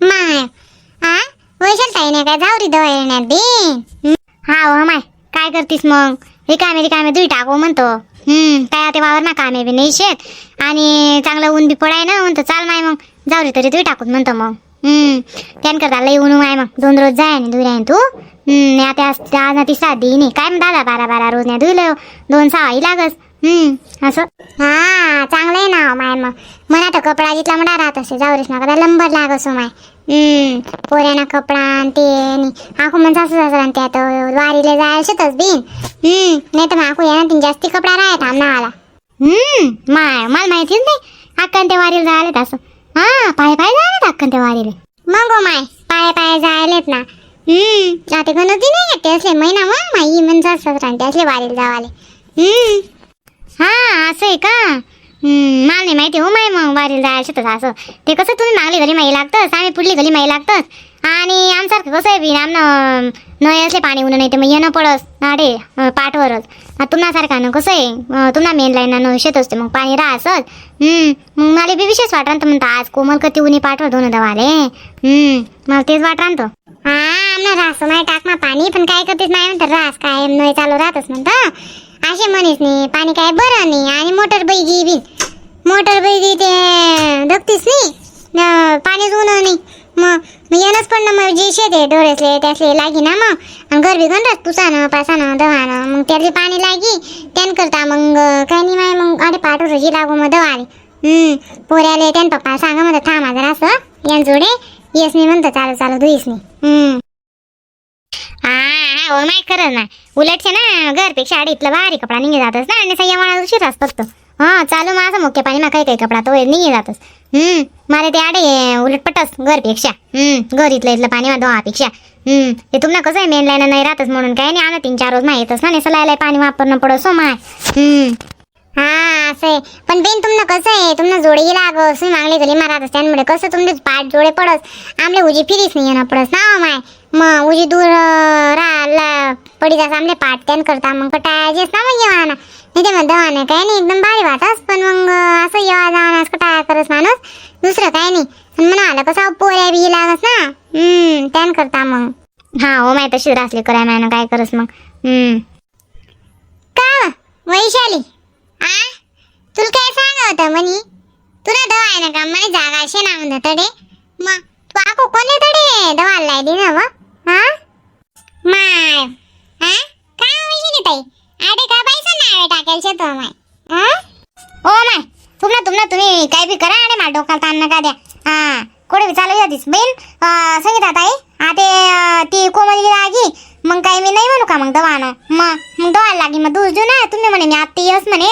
माय माय नाही काय जाऊ रे दवा येण्यात दे हा हो माय काय करतीस मग? हे रिकामे दुई टाकू म्हणतो. हम्म काय ते वावर ना कामे बी नाही शेत आणि चांगलं ऊन बी पडाय ना म्हणतो चाल माय मग. जाऊ रे तरी दुई टाकून म्हणतो मग. त्यान करता लई ऊन आहे मग. दोन रोज जाय आणि दुई राहीन तू. हम्म. आता आज ना ती सात दी काय मग दादा बारा बारा रोज नाही धुलं दोन सहाही लागस. हम्म. असं. हा चांगलं आहे ना हो, माय मग. मला तर कपडा जितला म्हणा राहत असे जाऊ रेस ना कदा लंबर लागस हो, माय. हम्म. पोऱ्याना कपडा आणि ते आणि आखू म्हणजे सासू सासरा आणि त्यात वारीला जायला शेतच बिन. हम्म. नाही तर मग आखू येणार तीन जास्ती कपडा राहत आमना आला हम्म. माय मला माहितीच नाही. अक्कन ते वारीला जायला असं. हा पाय पाय जायला अक्कन ते वारीले. मग माय पाय पाय जायलेत ना. हम्म आता होती नाही येते असले महिना मग माई म्हणजे सासू सासरा असले वारीला जावाले. हम्म. हा असं आहे का? हम्म, मला नाही माहिती हो माय मग वारीला जायला शेतात असं. ते कसं तुम्ही मागली गली माई लागतंच आम्ही पुढली गली माई लागतंच आणि आमसारखं कसं आहे बी आमनं नाही असले पाणी उन्हा नाही ते मग येणं पडस अरे पाठवरच. तुम्हासारखा ना कसं आहे? तुम्हा मेन लाईन शेत असते मग पाणी राहसच. मग मला बी विशेष वाटण तर म्हणतो आज कोमल कती उनी पाठवर दोन दवाले. हम्म मला तेच वाटण तो हा आमना रास नाही टाक ना पाणी पण काय करतेस नाही म्हणतात रास काय नाही चालू राहतच म्हणतं. असे म्हणीस नाही पाणी काय बरं नाही आणि मोटर बैगी बी. मोटर बैगी ते धकतीस नाही पाणीच पाणी नाही मग मग येणंच पण ना मग जे शेत आहे डोळ्यासले त्यासले लागी ना मग. आणि घर बी गंडस पुसानं पासानं दवानं मग त्यातले पाणी लागी त्यान करता मग काय नाही माय मग अरे पाठवू जी लागू मग दवा हम्म पोऱ्याले त्यान पप्पा सांगा म्हणतात थांबा जरा असं. यान जोडे येस नाही म्हणतं चालू चालू दुईस नाही हा हो माय खरं ना. उलटचे ना घरपेक्षा आडीतलं भारी कपडा निघे जातच ना आणि सय्या उशीर असतात हा चालू माझा मुख्य पाणी ना काही काही कपडा तो निघे जातच. हम्म मला ते आडे उलट पटस घरपेक्षा. हम्म घर इथलं इथलं पाणी दोहापेक्षा हम्म ते तुम्हाला कसं आहे मेन लाईन नाही राहतच म्हणून काय नाही आणा तीन चार रोज माहीतच ना सलायला पाणी वापरणं पडस सो माय. हम्म. हा असं आहे. पण बेन तुमनं कसं आहे तुमनं जोडी लाग असं मागले गली मारात त्यांमुळे कसं तुमचे पाठ जोडे पडस. आमले उजी फिरीस नाही येणं पडस ना हो माय. मग उजी दूर राहला राहिला पडी जास आमले पाठ त्यान करता मग कटायचेच ना मग येवाना. नाही ते मग दवाने काय नाही एकदम भारी वाटस पण मग असं येवा जावाना काय करस माणूस दुसरं काय नाही. पण म्हणा आलं कसं पोऱ्या बी लागस ना. हम्म त्यान करता मग. हा हो माय तशी रासली कराय मॅन काय करस मग. हम्म. का वैशाली? आ? तुला काय सांगा होतं म्हणी तुला दवा आहे ना का? मला जागा असे ना म्हणत तडे मग तू आखो कोणी तडे दवा लाय दे ना व. हा? माय हा काय वैशाली ताई? आडे का पैसा टाकेल टाकायचे तो माय. ओ हो माय तुमना तुमना तुम्ही काय बी करा आणि मला डोक्याला ताण नका द्या. हा. कोडे बी चालू जातीस. बहीण सांगित ताई हा ते ती कोमली लागी मग काय मी नाही म्हणू का मग दवानं? मग मग दवा लागी मग दूध देऊ ना तुम्ही म्हणे मी आत्ते यस म्हणे.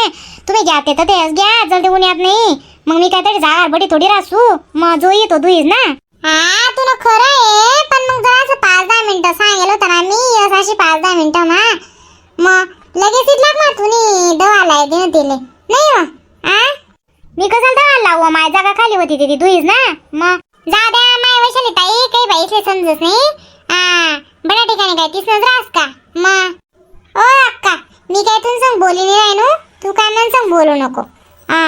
तुम्ही घ्या ते तर तेच घ्या. जलदी देऊन येत नाही. मग मी काय तरी जागा बडी थोडी रासू. मग जो येतो दुईच ना. हा तुला खरं आहे पण मग जरा असं पाच दहा मिनिटं सांगेल होतं ना मी. यस अशी पाच दहा मिनिटं मा. मग तुम्ही दवा तिले. नाही हो. आ? मी कसं दवा लावू? माझ्या जागा खाली होती तिथे तुझीच ना. मग? जा द्या माय वैशाली ताई काही बाई इथले समजत नाही. हा ठिकाणी काय तीच रास का? मग? ओ अक्का. मी काय तुझं संग बोली नाही राहिनो? तू काय मन संग बोलू नको. हा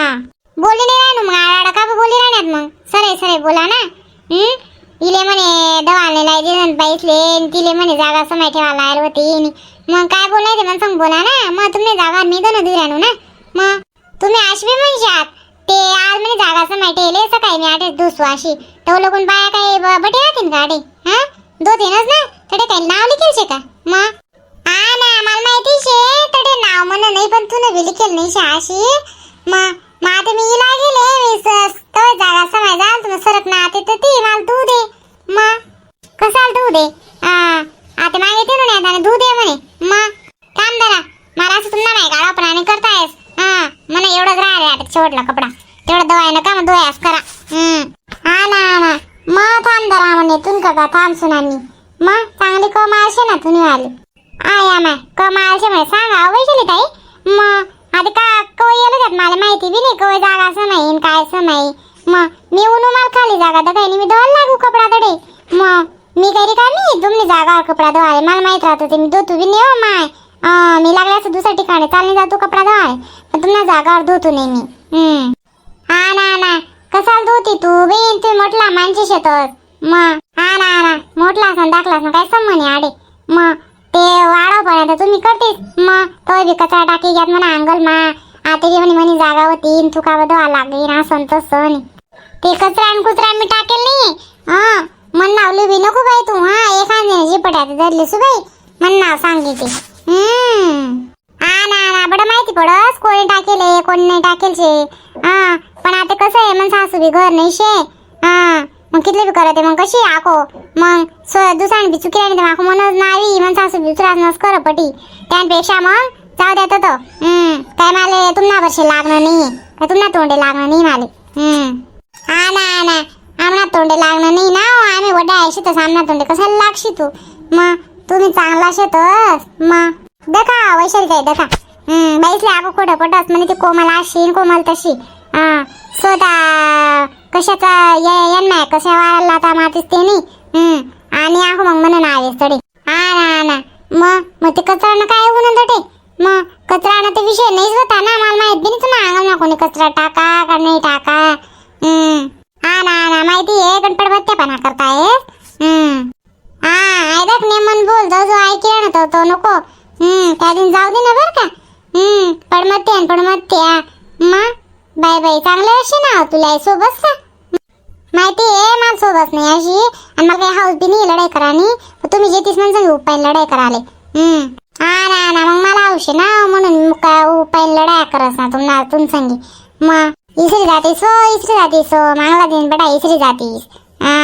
बोली नाही राहिनो मग? आडाडा का बोली राहण्यात मग? सरे सरे बोला ना. हम्म इले म्हणे दवाने लाई दिलं बाईसले तिले म्हणे जागा समाय ठेवायला आली होती. मग काय बोलायचं? मला सांग बोला ना. मग तुम्ही जागा मी दोन दूर राहू ना. मग तुम्ही आशवी म्हणशात. ते आज म्हणे जागा समय असं काही नाही आठ दुसू अशी तो लोकून बाया काही बटे राहतील का आडे? हा? दो तीनच ना? तडे काही नाव लिखेल शे का? मग? हा ना मला माहिती शे तडे नाव म्हण नाही पण तू बी लिखेल नाही शे अशी मग मग आता मी इला गेले मी तो जागा समय जाल तुम्ही सरक ना ते तर ती मला तू दे मग कसाल तू दे हा आता मागे ते ना तू दे म्हणे मग थांब जरा मला असं तुम्हाला नाही गाडा पण आणि करतायस हा मला एवढंच राहिले आता शेवटला कपडा तेवढं दवाय नका मग दोयास करा हम्म हा ना हा ना मग थांब जरा म्हणे तुन का थांब सुनानी. मग चांगली कमाळशी ना तुम्ही आली. आया माय कमाळशे म्हणे सांगा वैशाली ताई. मग आता का कवय येलं त्यात मला माहिती बी नाही कवय जागा समाईन काय नाही. मग मी उन्हू माल खाली जागा तर काही नाही मी दोन लागू कपडा तडे मग मी घरी का नाही? तुम्ही जागावर कपडा धुवाय मला माहीत राहत होते मी धुतो बी नाही हो माय. मी लागले असं दुसऱ्या ठिकाणी चालणे जातो कपडा धुवाय पण तुम्हाला जागावर धुतो नाही मी. हा ना ना. कसाल धुती तू? बी तुम्ही म्हटला माणशी शेतात. मग हा ना ना. मोठला असं दाखला असन काय संबंध आडे? मग ते वाढवपर्यंत तुम्ही करतेस. मग तो बी कचरा टाकी घ्यात म्हणा अंगल मा. आता बी म्हणे म्हणे जागा होती तू बदवा धुवा लागेल असं तसं ते कचरा आणि कुचरा मी टाकेल नाही. हा मन नावली बी नको बाई तू हा एखाद्याने जी धरली सु बाई. मन नाव सांगितले. हम्म. हा ना ना बडं माहिती पडस कोणी टाकेल कोणी नाही टाकेल शे हा पण आता कसं आहे मग सासू बी घर नाही शे. मग कितले बी करते मग कशी आको मग स्व दुसऱ्याने बी चुकी आणि तर माको मनच नाही मग सासू बी दुसराच नस कर पटी. त्यापेक्षा मग जाऊ द्या तर हम्म काय माले तुम्हाला वर्षे लागणं नाही. काय तुम्हाला तोंडे लागणं नाही माले. हम्म. हा ना ना. आमना तोंडे लागणं नाही ना हो. आम्ही वड्या आहे शेतस आमना तोंडे कशाला लागशी तू? मग तुम्ही चांगला शेतस. मग देखा वैशाली काय देखा. हम्म बाईसले आपण खोटं पटस. म्हणे ती कोमल अशी कोमल तशी. हा स्वतः कशाचा यांना कशा वाढायला आता मातीस ते नाही. आणि आहो मग म्हणून आवेस तडे हा ना ना. मग मग ते कचरा काय होऊन तटे मग कचरा आणा ते विषय नाहीच होता ना. मला माहीत बी नाही तुला अंगाल ना कोणी कचरा टाका का नाही टाका. हम्म. हा ना ना. माहिती आहे. पण बत्तेपणा करतायस हम्म. हा ऐकत नेमन बोल. जाऊ जो ऐके ना तो नको. हम्म. त्या दिन जाऊ दे ना बरं का. हम्म. पडमत्ते आणि पडमत्ते मग? बाय बाय चांगलं अशी ना हो तुला. सोबत का? आहे नाही अशी. आणि मला काही हौस बी नाही लढाई करानी तुम्ही जे तीस माणसं उपाय लढाई कराले हम्म. हा ना ना मग मला हौश ना म्हणून काय उपाय लढाई करस ना तुम्हाला तुम सांगी. मग इसरी जातीस हो इसरी जातीस हो. मागला दिन बेटा इसरी जातीस. हा.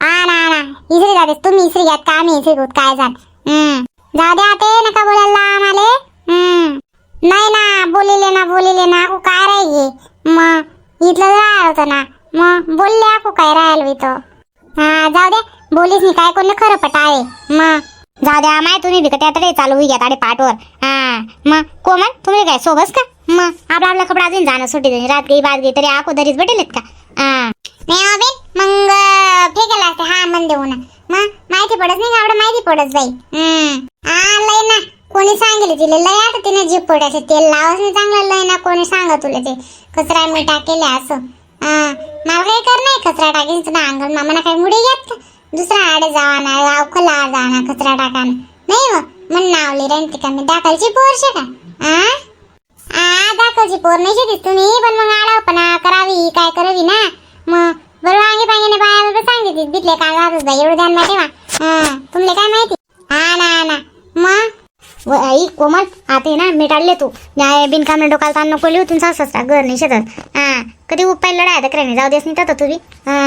हा ना ना. इसरी जातीस. तुम्ही इसरी घ्यात का? आम्ही इसरी घेत काय जात हम्म. जाऊ द्या ते नका बोलायला आम्हाले हम्म. नाही ना बोलिले ना बोलिले ना. काय राहिली मग इथलं राहिलं होतं ना. मग? बोलले aku काय राहिलो तो. हा जाऊ द्या बोलीस नी काय कोणी खरं आहे. मग? जाऊ द्या माय तुम्ही बिकट आता चालू होई घ्या ताडे पाठवर हा मग? कोमल तुम्ही काय सोबस का? मग? आपला आपला कपडा अजून जाणं सुटी देणे. रात गई बात गई तरी आको दरीच भेटेलेत का? हा. नाही हो मग फेकेला असते. हा मन देऊ ना. मग? माहिती पडत नाही का? एवढं माहिती पडत जाई हा लय ना. कोणी सांगितलं तिला? लय आता तिने जीप पडायचं तेल लावच नाही चांगलं. लय ना कोणी सांगा तुला ते. कचरा मी टाकेले असं. हा मला कर नाही कचरा टाकेल तुला अंगण मामाना काही मुडी घेत का? दुसरा आडे जावा ना अवखला जाना कचरा टाकाना. नाही हो, मग मन नावली रंती का मी दाखलची पोरशे का? आ? दाखलची पोर नाही शेतीस तुम्ही पण मग आडावपणा करावी काय करावी ना? मग बरोबर अंगे पांगेने बाया बरोबर सांगितली तिथले काय जातच बाई एवढं ध्यान ठेवा हा तुमले काय माहिती? हा ना ना. मग? आई कोमल आता ना मिटाळले तू. न्याय बिनकाम डोकाला ताण नको लिहू तुमचा सस्ता घर नाही शेतात. हा कधी उपाय लढाय तर करे जाऊ देस नाही तर तुम्ही हा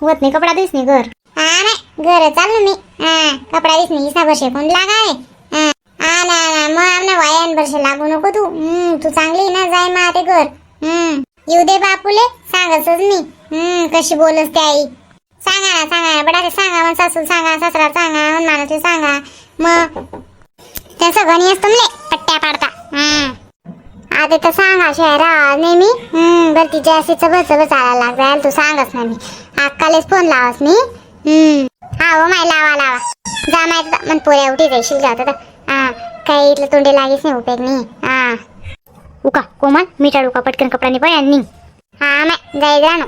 होत नाही कपडा देस नाही घर. हा नाही घर चाललो मी. हा कपडा देस नाही इसा वर्षे कोण लागावे. हा ना ना मग आमना वायान वर्षे लागू नको तू. हम्म तू चांगली ना जाय मा ते घर. हम्म येऊ दे बापूले सांगतच मी हम्म कशी बोलस ते आई. सांगा ना सांगा बडा सांगा मग सासू सांगा सासरा सांगा माणूस सांगा. मग त्या सगळ्यांनी असतं मले पट्ट्या पाडता. आता तर सांगा शहरा नेहमी हम्म बरं तिच्या असे चबळ चबळ चालायला लागत तू सांगच ना मी. अक्कालेच फोन लावस मी. हम्म. हा हो माय लावा लावा. जा माहिती मग पोऱ्या उठी जायशील जात हा काही इथलं तोंडे लागेच नाही उपयोग नाही. हा. उका कोमल मीठाड उका पटकन कपडा नाही पाय आणि हा माय जाय जा ना.